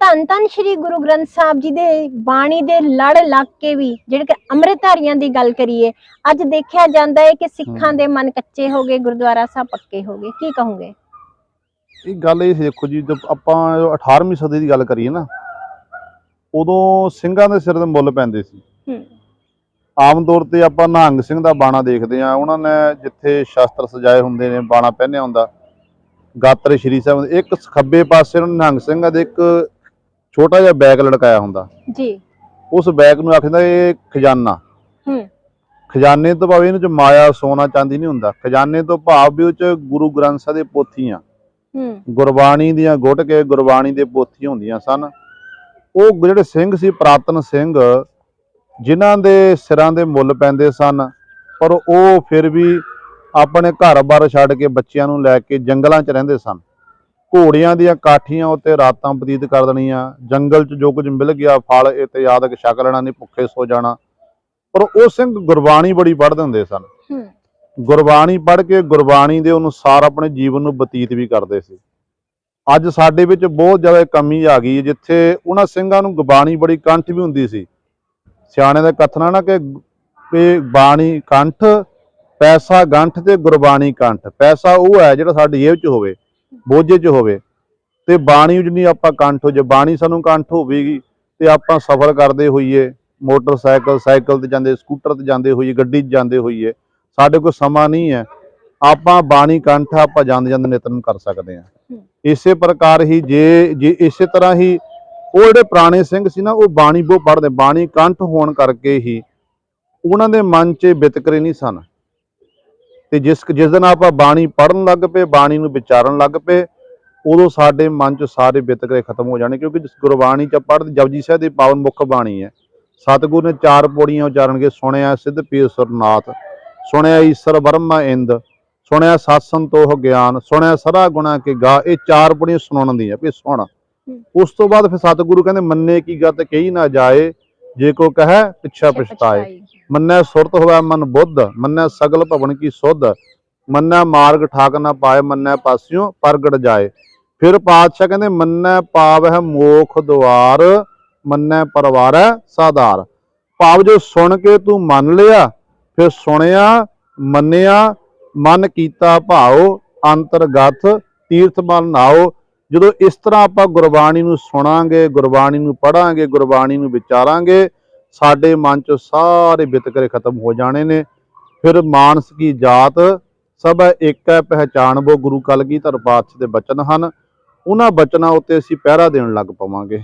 ਧੰਨ ਧੰਨ ਸ੍ਰੀ ਗੁਰੂ ਗ੍ਰੰਥ ਸਾਹਿਬ ਜੀ ਦੇ ਬਾਣੀ ਦੇ ਲੜ ਲੱਗ ਕੇ ਵੀ ਜਿਹੜੇ ਕਿ ਅੰਮ੍ਰਿਤਧਾਰੀਆਂ ਦੀ ਗੱਲ ਕਰੀਏ ਅੱਜ ਦੇਖਿਆ ਜਾਂਦਾ ਹੈ ਕਿ ਸਿੱਖਾਂ। ਦੇ ਮਨ ਕੱਚੇ ਹੋ ਗਏ ਗੁਰਦੁਆਰਾ ਸਾਹਿਬ ਪੱਕੇ ਹੋ ਗਏ। ਕੀ ਕਹੋਗੇ? ਇਹ ਗੱਲ ਇਹ ਦੇਖੋ ਜੀ ਜਦ ਆਪਾਂ 18ਵੀਂ ਸਦੀ ਦੀ ਗੱਲ ਕਰੀਏ ਨਾ ਉਦੋਂ ਸਿੰਘਾਂ ਦੇ ਸਿਰ ਤੇ ਮੁੱਲ ਪੈਂਦੇ ਸੀ। ਆਮ ਤੌਰ ਤੇ ਆਪਾਂ ਨਿਹੰਗ ਸਿੰਘ ਦਾ ਬਾਣਾ ਦੇਖਦੇ ਆ ਉਹਨਾਂ ਨੇ ਜਿੱਥੇ ਸ਼ਸਤਰ ਸਜਾਏ ਹੁੰਦੇ ਨੇ ਬਾਣਾ ਪਹਿਨਿਆ ਹੁੰਦਾ। ਗਾਤਰੇ ਸ਼੍ਰੀ ਸਾਹਿਬ ਇੱਕ ਖੱਬੇ ਪਾਸੇ ਨੂੰ ਨਿਹੰਗ ਸਿੰਘਾਂ ਦੇ ਇੱਕ ਛੋਟਾ ਜਿਹਾ ਬੈਗ ਲਟਕਾਇਆ ਹੁੰਦਾ। ਜੀ। ਉਸ ਬੈਗ ਨੂੰ ਆਖਦਾ ਇਹ ਖਜ਼ਾਨਾ। ਹੂੰ। ਖਜ਼ਾਨੇ ਤੋਂ ਭਾਵੇਂ ਇਹਨੂੰ ਚ ਮਾਇਆ ਸੋਨਾ ਚਾਂਦੀ ਨਹੀਂ ਹੁੰਦਾ। ਖਜ਼ਾਨੇ ਤੋਂ ਭਾਵ ਵੀ ਉਹ ਚ ਗੁਰੂ ਗ੍ਰੰਥ ਸਾਹਿਬ ਦੇ ਪੋਥੀਆਂ। ਹੂੰ। ਗੁਰਬਾਣੀ ਦੀਆਂ ਗੁੱਟ ਕੇ ਗੁਰਬਾਣੀ ਦੇ ਪੋਥੀਆਂ ਹੁੰਦੀਆਂ ਸਨ। ਉਹ ਜਿਹੜੇ ਸਿੰਘ ਸੀ ਪ੍ਰਾਤਨ ਸਿੰਘ ਜਿਨ੍ਹਾਂ ਦੇ ਸਿਰਾਂ ਦੇ ਮੁੱਲ ਪੈਂਦੇ ਸਨ ਪਰ ਉਹ ਫਿਰ ਵੀ ਆਪਣੇ ਘਰ-ਬਾਰ ਛੱਡ ਕੇ ਬੱਚਿਆਂ ਨੂੰ ਲੈ ਕੇ ਜੰਗਲਾਂ 'ਚ ਰਹਿੰਦੇ ਸਨ। ਘੋੜਿਆਂ ਦੀਆਂ ਕਾਠੀਆਂ ਉੱਤੇ ਰਾਤਾਂ ਬਤੀਤ ਕਰ ਦੇਣੀਆਂ ਜੰਗਲ 'ਚ ਜੋ ਕੁਝ ਮਿਲ ਗਿਆ ਫਲ ਇਹ ਤੇ ਯਾਦਕ ਛਕ ਲੈਣਾ ਨਹੀਂ ਭੁੱਖੇ ਸੋ ਜਾਣਾ। ਪਰ ਉਹ ਸਿੰਘ ਗੁਰਬਾਣੀ ਬੜੀ ਪੜ੍ਹਦੇ ਹੁੰਦੇ ਸਨ। ਗੁਰਬਾਣੀ ਪੜ੍ਹ ਕੇ ਗੁਰਬਾਣੀ ਦੇ ਅਨੁਸਾਰ ਆਪਣੇ ਜੀਵਨ ਨੂੰ ਬਤੀਤ ਵੀ ਕਰਦੇ ਸੀ। ਅੱਜ ਸਾਡੇ ਵਿੱਚ ਬਹੁਤ ਜ਼ਿਆਦਾ ਕਮੀ ਆ ਗਈ ਜਿੱਥੇ ਉਹਨਾਂ ਸਿੰਘਾਂ ਨੂੰ ਗੁਰਬਾਣੀ ਬੜੀ ਕੰਠ ਵੀ ਹੁੰਦੀ ਸੀ। ਸਿਆਣੇ ਦਾ ਕਥਨਾ ਨਾ ਕਿ ਕਿ ਬਾਣੀ ਕੰਠ ਪੈਸਾ ਗੰਠ ਤੇ ਗੁਰਬਾਣੀ ਕੰਠ। ਪੈਸਾ ਉਹ ਹੈ ਜਿਹੜਾ ਸਾਡੀ ਜੇਬ 'ਚ ਹੋਵੇ। ਬੋਝੇ 'ਚ ਹੋਵੇ ਤੇ ਬਾਣੀ ਜਿੰਨੀ ਆਪਾਂ ਕੰਠ ਹੋ ਜੇ ਬਾਣੀ ਸਾਨੂੰ ਕੰਠ ਹੋਵੇਗੀ ਤੇ ਆਪਾਂ ਸਫ਼ਰ ਕਰਦੇ ਹੋਈਏ ਮੋਟਰਸਾਈਕਲ ਸਾਈਕਲ ਤੇ ਜਾਂਦੇ ਸਕੂਟਰ ਤੇ ਜਾਂਦੇ ਹੋਈਏ ਗੱਡੀ 'ਚ ਜਾਂਦੇ ਹੋਈਏ ਸਾਡੇ ਕੋਲ ਸਮਾਂ ਨਹੀਂ ਹੈ। ਆਪਾਂ ਬਾਣੀ ਕੰਠ ਆਪਾਂ ਜਾਂਦੇ ਜਾਂਦੇ ਨਿਤਨ ਕਰ ਸਕਦੇ ਹੂੰ। ਇਸੇ ਪ੍ਰਕਾਰ ਹੀ ਜੇ ਜੇ ਇਸੇ ਤਰ੍ਹਾਂ ਹੀ ਉਹ ਜਿਹੜੇ ਪੁਰਾਣੇ ਸਿੰਘ ਸੀ ਨਾ ਉਹ ਬਾਣੀ ਬਹੁਤ ਪੜ੍ਹਦੇ ਬਾਣੀ ਕੰਠ ਹੋਣ ਕਰਕੇ ਹੀ ਉਹਨਾਂ ਦੇ ਮਨ 'ਚ ਵਿਤਕਰੇ ਨਹੀਂ ਸਨ। ਤੇ ਜਿਸ ਜਿਸ ਦਿਨ ਆਪਾਂ ਬਾਣੀ ਪੜ੍ਹਨ ਲੱਗ ਪਏ ਬਾਣੀ ਨੂੰ ਵਿਚਾਰਨ ਲੱਗ ਪਏ ਉਦੋਂ ਸਾਡੇ ਮਨ 'ਚ ਸਾਰੇ ਵਿਤਕਰੇ ਖਤਮ ਹੋ ਜਾਣੇ ਕਿਉਂਕਿ ਜਿਸ ਗੁਰਬਾਣੀ 'ਚ ਪੜ੍ਹਦੇ ਜਪਜੀ ਸਾਹਿਬ ਦੀ ਪਾਵਨ ਮੁੱਖ ਬਾਣੀ ਹੈ। ਸਤਿਗੁਰ ਨੇ ਚਾਰ ਪੌੜੀਆਂ ਉਚਾਰਨਗੇ ਸੁਣਿਆ ਸਿੱਧ ਪੀਰ ਸੁਰਨਾਥ ਸੁਣਿਆ ਈਸ਼ਰ ਬ੍ਰਹਮਾ ਇੰਦ ਸੁਣਿਆ ਸਤ ਸੰਤੋਖ ਗਿਆਨ ਸੁਣਿਆ ਸਰਾ ਗੁਣਾ ਕੇ ਗਾ ਇਹ ਚਾਰ ਪੌੜੀਆਂ ਸੁਣਨ ਦੀਆਂ ਵੀ ਸੁਣ। ਉਸ ਤੋਂ ਬਾਅਦ ਫਿਰ ਸਤਿਗੁਰੂ ਕਹਿੰਦੇ ਮੰਨੇ ਕੀ ਗੱਤ ਕਹੀ ਨਾ ਜਾਏ ਜੇ ਕੋ ਕਹੈ ਪਿੱਛਾ ਪਛਤਾਏ। ਮੰਨੈ ਸੁਰਤ ਹੋਵੇ ਮਨ ਬੁੱਧ, ਮੰਨੈ ਸਗਲ ਭਵਨ ਕੀ ਸੁਧ, ਮੰਨੈ ਮਾਰਗ ਠਾਕ ਨਾ ਪਾਏ ਮੰਨੈ ਪਾਸਿਓ ਪ੍ਰਗਟ ਜਾਏ। ਫਿਰ ਪਾਤਸ਼ਾਹ ਕਹਿੰਦੇ, ਮੰਨੈ ਪਾਵਹਿ ਮੋਖ ਦੁਆਰ, ਮੰਨੈ ਪਰਵਾਰੈ ਸਾਧਾਰ। ਭਾਵ ਜੋ ਸੁਣ ਕੇ ਤੂੰ ਮੰਨ ਲਿਆ, ਫਿਰ ਸੁਣਿਆ, ਮੰਨਿਆ, ਮਨ ਕੀਤਾ ਭਾਉ, ਅੰਤਰਗਤ ਤੀਰਥ ਮਨ ਨਾਓ ਜਦੋਂ ਇਸ ਤਰ੍ਹਾਂ ਆਪਾਂ ਗੁਰਬਾਣੀ ਨੂੰ ਸੁਣਾਂਗੇ, ਗੁਰਬਾਣੀ ਨੂੰ ਪੜਾਂਗੇ, ਗੁਰਬਾਣੀ ਨੂੰ ਵਿਚਾਰਾਂਗੇ ਸਾਡੇ ਮਨ ਚ ਸਾਰੇ ਵਿਤਕਰੇ ਖਤਮ ਹੋ ਜਾਣੇ ਨੇ। ਫਿਰ ਮਾਨਸ ਕੀ ਜਾਤ, ਸਭ ਇੱਕ ਹੈ ਪਹਿਚਾਨਬੋ ਗੁਰੂ ਕਲਗੀਧਰ ਪਾਤਸ਼ਾਹ ਦੇ ਬਚਨ ਹਨ। ਉਹਨਾਂ ਬਚਨਾਂ ਉੱਤੇ ਅਸੀਂ ਪਹਿਰਾ ਦੇਣ ਲੱਗ ਪਵਾਂਗੇ।